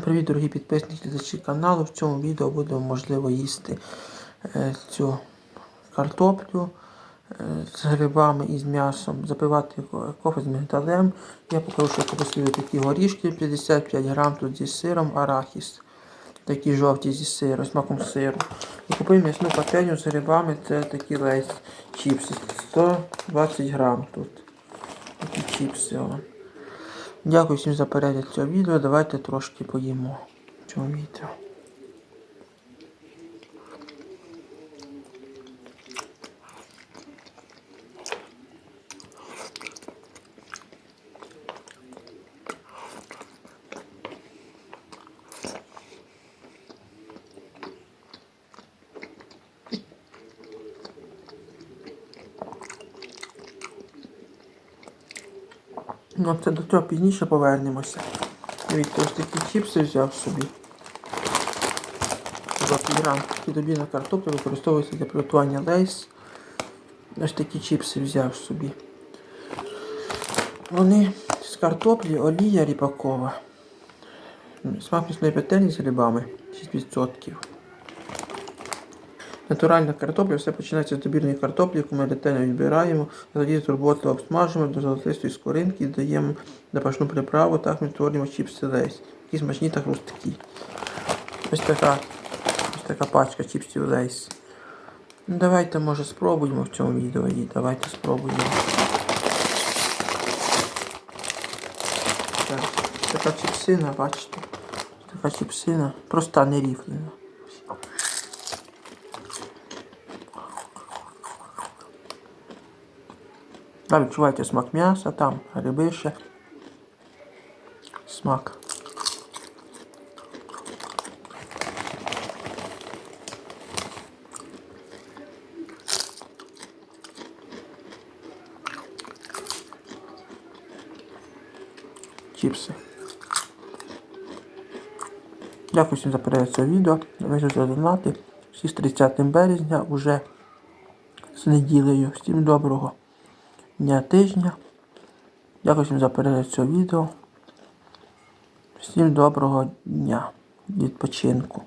Привіт, дорогі підписники глядачі каналу. В цьому відео будемо можливо їсти е, цю картоплю е, з грибами і з м'ясом, запивати кофе з мигдалем. Я покажу, що послідую такі горішки 55 грам тут зі сиром, арахіс. Такі жовті зі сиром, смаком сиру. І купив м'ясну пательню з грибами, це такі лейс чіпси. 120 грам тут. Такі чіпси. Дякую всім за перегляд цього відео. Давайте трошки поїмо Чого цьому Ну, це до цього пізніше повернемося. Дивіться, ось такі чіпси взяв собі. 20 грам. Хлібобільна картопля використовується для приготування лейс. Ось такі чіпси взяв собі. Вони з картоплі, олія ріпакова. Смак м'ясної петельні з грибами 6%. Натуральна картопля, все починається з добірної картоплі, яку ми ретельно відбираємо, тоді турботливо обсмажуємо до золотистої скоринки і даємо запашну приправу, так ми створюємо чіпси лейс. Які смачні та хрусткі. Ось така, ось така пачка чіпсів лейс. Ну, давайте, може, спробуємо в цьому відео і давайте спробуємо. Так, така чіпсина, бачите. Така чіпсина, проста не Там відчуваєте смак м'яса, там гриби ще. Смак. Чіпси. Дякую всім за перегляд цього відео. Вижу задонати. Всі з 30 березня уже з неділею. Всім доброго дня тижня. Дякую всім за перегляд цього відео. Всім доброго дня відпочинку.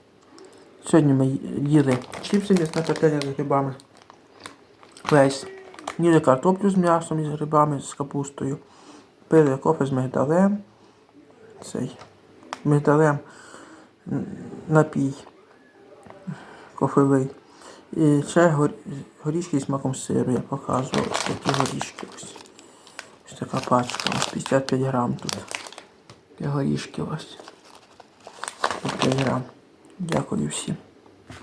Сьогодні ми їли чіпси м'ясна петеля з грибами. Весь. Їли картоплю з м'ясом з грибами, з капустою. Пили кофе з мигдалем. Цей мигдалем напій кофевий. І ще гор... горішки з маком сиру я показував. Ось такі горішки ось. Ось така пачка, ось 55 грам тут. Горішки ось. 5 грам. Дякую всім.